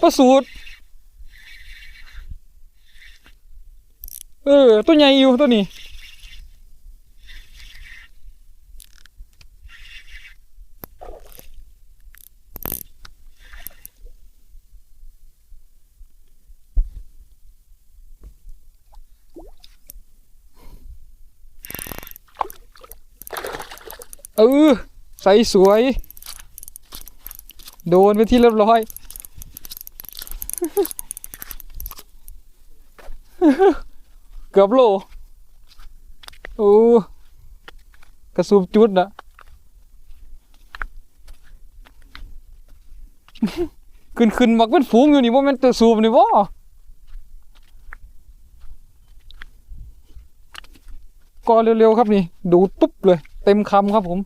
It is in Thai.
ประสูตรเออ ตัวใหญ่อยู่ตัวนี้เออใสสวย โดนไปที่เรียบร้อย เกือบโลโอ้กระสูบจุดนะขึ้นขึ้นมักเป็นฝูงอยู่นี่ว่ามันจะสูบนี่บ่ก็เร็วๆครับนี่ ดูตุ๊บเลย เต็มคำครับผม